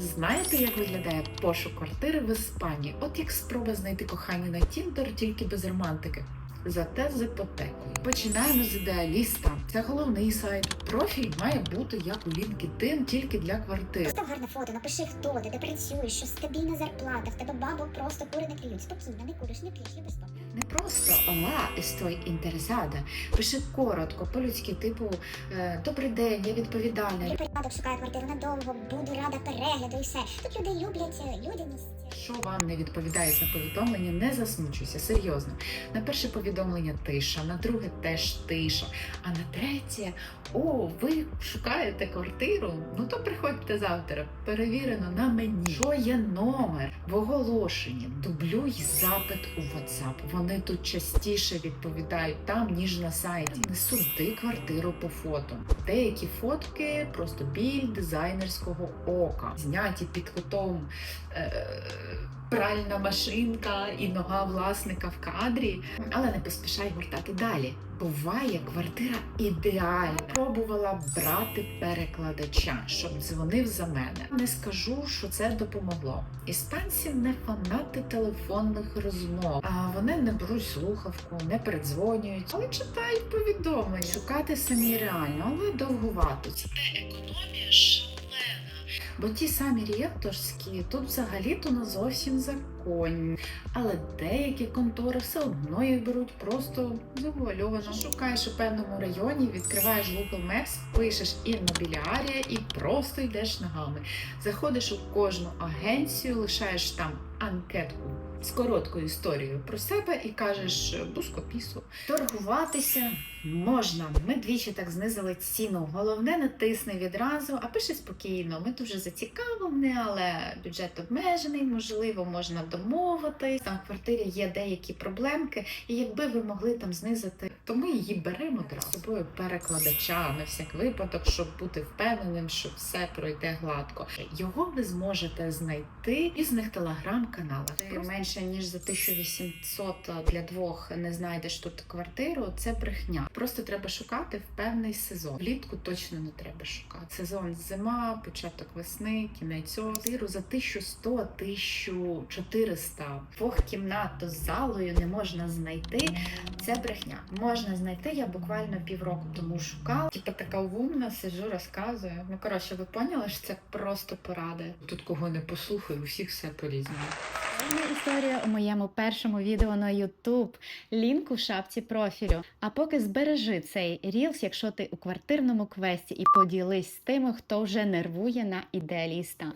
Знаєте, як виглядає пошук квартири в Іспанії? От як спроба знайти кохання на Тіндер, тільки без романтики. Зате з іпотекою. Починаємо з ідеаліста. Це головний сайт. Профіль має бути як у LinkedIn, тільки для квартир. Постав гарне фото, напиши, хто ти, де працюєш, що стабільна зарплата, в тебе бабок просто кури не клюють. Спокійно, не куриш, не п'єш, любиш спокій. Не просто ола estoy interesada. Пиши коротко, по-людськи, типу е, Добрий день, я відповідальна. При порядок шукає квартиру надовго, буду рада перегляду і все. Тут люди люблять е, людяність. Що вам не відповідають на повідомлення, не засмучуйся, серйозно. На перше повідомлення тиша, на друге теж тиша, а на третє о, ви шукаєте квартиру? Ну то приходьте завтра. Перевірено на мені. Що є номер в оголошенні? Дублюй запит у WhatsApp. Вони тут частіше відповідають там, ніж на сайті. Не суди квартиру по фото. Деякі фотки просто біль дизайнерського ока, зняті під кутом. Е- Пральна машинка і нога власника в кадрі, але не поспішай гортати далі. Буває, квартира ідеальна. Пробувала брати перекладача, щоб дзвонив за мене. Не скажу, що це допомогло. Іспанці не фанати телефонних розмов, а вони не беруть слухавку, не передзвонюють, але читають повідомлення. Шукати самі реально, але довгувато. Це економія шалена. Бо ті самі ріелторські тут взагалі-то не зовсім законні. Але деякі контори все одно їх беруть просто завуальовано. Шукаєш у певному районі, відкриваєш Google Maps, пишеш інмобіліарія і просто йдеш ногами. Заходиш у кожну агенцію, лишаєш там анкетку з короткою історією про себе і кажеш бускопісу. Торгуватися можна. Ми двічі так знизили ціну. Головне, натисни відразу, а пиши спокійно. Ми дуже зацікавлені, але бюджет обмежений, можливо, можна домовитись. Там в квартирі є деякі проблемки, і якби ви могли там знизити, то ми її беремо з собою перекладача на всяк випадок, щоб бути впевненим, що все пройде гладко. Його ви зможете знайти в різних телеграм-каналах. Менше ніж за 1800 для двох не знайдеш тут квартиру. Це брехня. Просто треба шукати в певний сезон. Влітку точно не треба шукати. Сезон зима, початок весни, кінець озіру за 1100-1400. Двохкімнату з залою не можна знайти. Це брехня. Можна знайти. Я буквально півроку тому шукала. Типа така умна, сижу, розказую. Ну коротше, ви поняли, що це просто поради. Тут кого не послухаю, у всіх все по-різному. Історія у моєму першому відео на YouTube. Лінк у шапці профілю. А поки збережи цей рілс, якщо ти у квартирному квесті, і поділись з тими, хто вже нервує на ідеаліста.